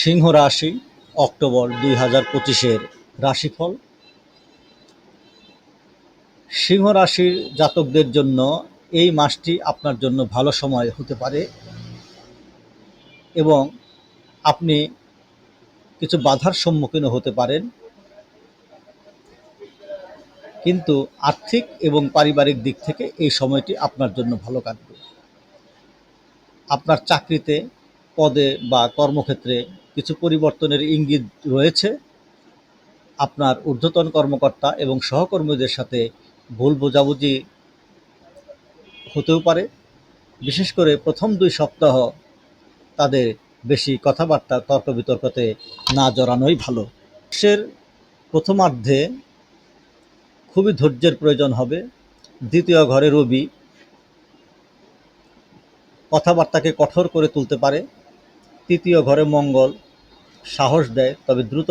সিংহ রাশি, অক্টোবর দুই হাজার পঁচিশের রাশিফল। সিংহ রাশির জাতকদের জন্য এই মাসটি আপনার জন্য ভালো সময় হতে পারে এবং আপনি কিছু বাধার সম্মুখীন হতে পারেন। কিন্তু আর্থিক এবং পারিবারিক দিক থেকে এই সময়টি আপনার জন্য ভালো কাটবে। আপনার চাকরিতে, পদে বা কর্মক্ষেত্রে কিছু পরিবর্তনের ইঙ্গিত রয়েছে। আপনার ঊর্ধ্বতন কর্মকর্তা এবং সহকর্মীদের সাথে ভুল বোঝাবুঝি হতেও পারে। বিশেষ করে প্রথম দুই সপ্তাহ তাদের বেশি কথাবার্তা তর্ক বিতর্কতে না জড়ানোই ভালো। মাসের প্রথমার্ধে খুবই ধৈর্যের প্রয়োজন হবে। দ্বিতীয় ঘরে রবি কথাবার্তাকে কঠোর করে তুলতে পারে। তৃতীয় ঘরে মঙ্গল সাহস দেয়, তবে দ্রুত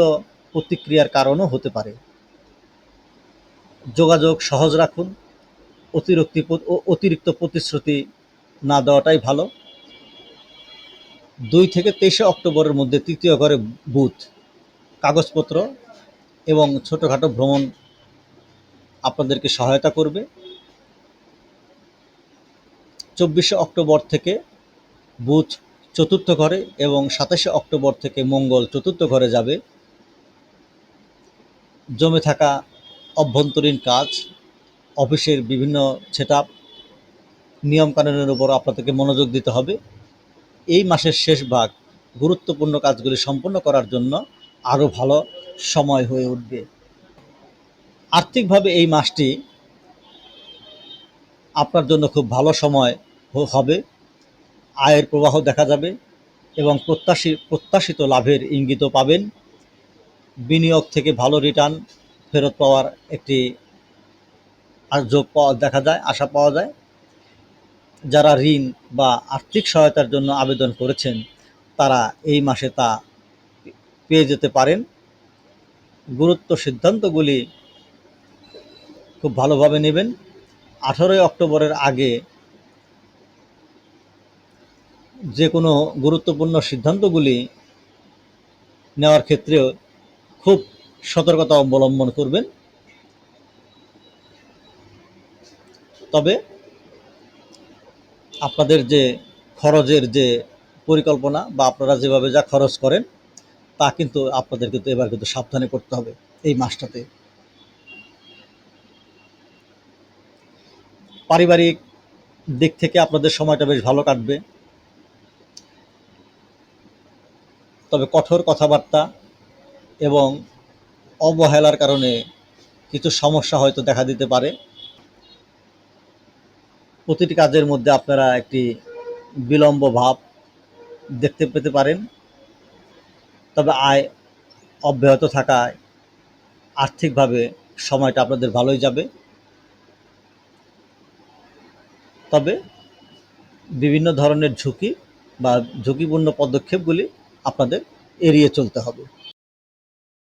প্রতিক্রিয়ার কারণও হতে পারে। যোগাযোগ সহজ রাখুন, অতিরিক্ত অতিরিক্ত প্রতিশ্রুতি না দেওয়াটাই ভালো। দুই থেকে তেইশে অক্টোবরের মধ্যে তৃতীয় ঘরে বুথ, কাগজপত্র এবং ছোটোখাটো ভ্রমণ আপনাদেরকে সহায়তা করবে। চব্বিশে অক্টোবর থেকে বুধ চতুর্থ ঘরে এবং সাতাশে অক্টোবর থেকে মঙ্গল চতুর্থ ঘরে যাবে। জমে থাকা অভ্যন্তরীণ কাজ, অফিসের বিভিন্ন সেট আপ নিয়মকানুনের উপর আপনাদেরকে মনোযোগ দিতে হবে। এই মাসের শেষ ভাগ গুরুত্বপূর্ণ কাজগুলি সম্পন্ন করার জন্য আরও ভালো সময় হয়ে উঠবে। আর্থিকভাবে এই মাসটি আপনার জন্য খুব ভালো সময় হবে। আয়ের প্রবাহ দেখা যাবে এবং প্রত্যাশী, প্রত্যাশিত লাভের ইঙ্গিতও পাবেন। বিনিয়োগ থেকে ভালো রিটার্ন ফেরত পাওয়ার একটি যোগ পাওয়া দেখা যায়, আশা পাওয়া যায়। যারা ঋণ বা আর্থিক সহায়তার জন্য আবেদন করেছেন, তারা এই মাসে তা পেয়ে যেতে পারেন। গুরুত্ব সিদ্ধান্তগুলি খুব ভালোভাবে নেবেন। আঠারোই অক্টোবরের আগে যে কোনো গুরুত্বপূর্ণ সিদ্ধান্তগুলি নেওয়ার ক্ষেত্রেও খুব সতর্কতা অবলম্বন করবেন। তবে আপনাদের যে খরচের যে পরিকল্পনা বা আপনারা যেভাবে যা খরচ করেন, তা কিন্তু আপনাদের কিন্তু এবার কিন্তু সাবধানে করতে হবে এই মাসটাতে। পারিবারিক দিক থেকে আপনাদের সময়টা বেশ ভালো কাটবে। তবে কঠোর কথাবার্তা এবং অবহেলার কারণে কিছু সমস্যা হয়তো দেখা দিতে পারে। প্রতিটি কাজের মধ্যে আপনারা একটি বিলম্ব ভাব দেখতে পেতে পারেন। তবে আয় অব্যাহত থাকায় আর্থিকভাবে সময়টা আপনাদের ভালোই যাবে। তবে বিভিন্ন ধরনের ঝুঁকি বা ঝুঁকিপূর্ণ পদক্ষেপগুলি আপনাদের এড়িয়ে চলতে হবে।